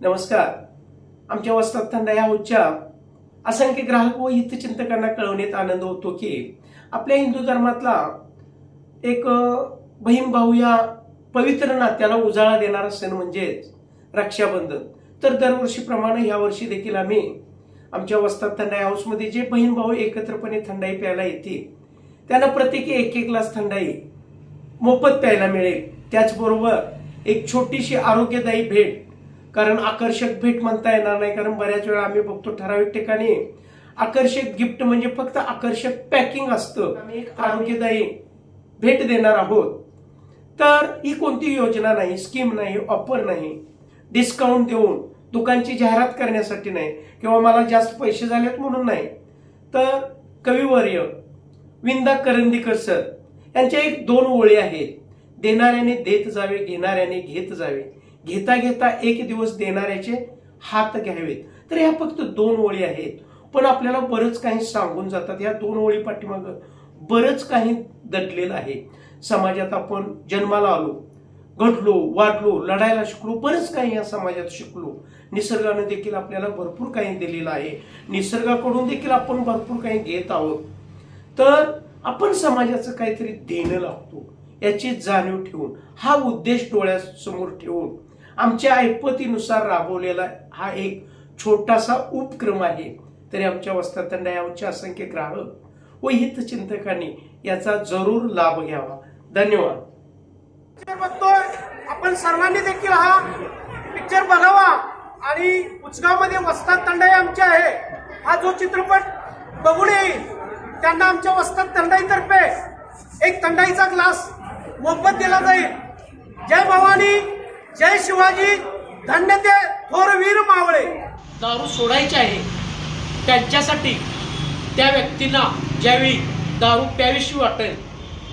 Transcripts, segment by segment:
नमस्कार. आमच्या वस्तात थंड या उच्चा. असंख्य ग्राहक व हितचिंतकांना कळवण्यात आनंद होतो की आपल्या हिंदू धर्मातला एक बहीण भाऊ या पवित्र नात्याला उजाळा देणारा सण म्हणजेच रक्षाबंधन. तर दरवर्षीप्रमाणे वर्षी देखील आम्ही आमच्या वस्तात थंडाई हाऊसमध्ये जे बहीण भाऊ एकत्रपणे थंडाई प्यायला येतील त्यांना प्रत्येकी एक एक ग्लास थंडाई मोफत प्यायला मिळेल. त्याचबरोबर एक छोटीशी आरोग्यदायी भेट कारण आकर्षक भेट म्हणता येणार नाही. कारण बऱ्याच वेळा आम्ही बघतो ठराविक ठिकाणी आकर्षक गिफ्ट म्हणजे फक्त आकर्षक पॅकिंग असतं. आम्ही एक आरोग्यदायी भेट देणार आहोत. तर ही कोणती योजना नाही स्कीम नाही ऑफर नाही डिस्काउंट देऊन दुकानची जाहिरात करण्यासाठी नाही किंवा मला जास्त पैसे झालेत म्हणून नाही. तर कविवर्य विंदा करंदीकर सर यांच्या एक दोन ओळी आहेत. देणाऱ्याने देत जावे घेणाऱ्याने घेत जावे. घेता घेता एक दिवस देणाऱ्याचे हात घ्यावेत. तर ह्या फक्त दोन ओळी आहेत. पण आपल्याला बरंच काही सांगून जातात. या दोन ओळी पाठीमाग बरंच काही दडलेलं आहे. समाजात आपण जन्माला आलो घडलो वाढलो लढायला शिकलो बरंच काही या समाजात शिकलो. निसर्गाने देखील आपल्याला भरपूर काही दिलेलं आहे. निसर्गाकडून देखील आपण भरपूर काही घेत आहोत. तर आपण समाजाचं काहीतरी देणं लागतो. याची जाणीव ठेवून हा उद्देश डोळ्यासमोर ठेवून आमच्या ऐपतीनुसार राबवलेला हा एक छोटासा उपक्रम आहे. तरी आमच्या वस्तात न्यायावरचे असंख्य ग्राहक व हितचिंतकांनी याचा जरूर लाभ घ्यावा. धन्यवाद. बघतोय आपण सर्वांनी देखील हा पिक्चर बघावा. आणि उचगावमध्ये वस्तात थंडाई आमची आहे. हा जो चित्रपट बघून येईल त्यांना आमच्या वस्तात थंडाईतर्फे एक थंडाईचा ग्लास मोफत दिला जाईल. जय भवानी. जय शिवाजी धन्य ते थोर वीर मावळे. दारू सोडायची आहे. त्यांच्यासाठी त्या व्यक्तींना ज्यावेळी दारू प्यावीशी वाटेल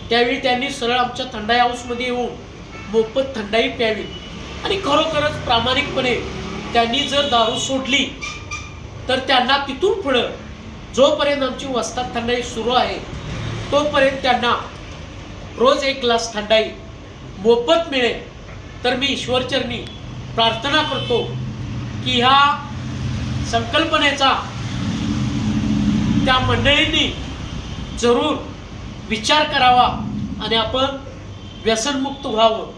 त्यावेळी त्यांनी सरळ आमच्या थंडाई हाऊसमध्ये येऊन मोफत थंडाई प्यावी. आणि खरोखरच प्रामाणिकपणे त्यांनी जर दारू सोडली तर त्यांना तिथून पुढं जोपर्यंत आमची वस्तात थंडाई सुरू आहे तोपर्यंत त्यांना रोज एक ग्लास थंडाई मोफत मिळेल. तर मी ईश्वरचरणी प्रार्थना करतो की ह्या संकल्पनेचा त्या मंडळींनी जरूर विचार करावा आणि आपण व्यसनमुक्त व्हावं.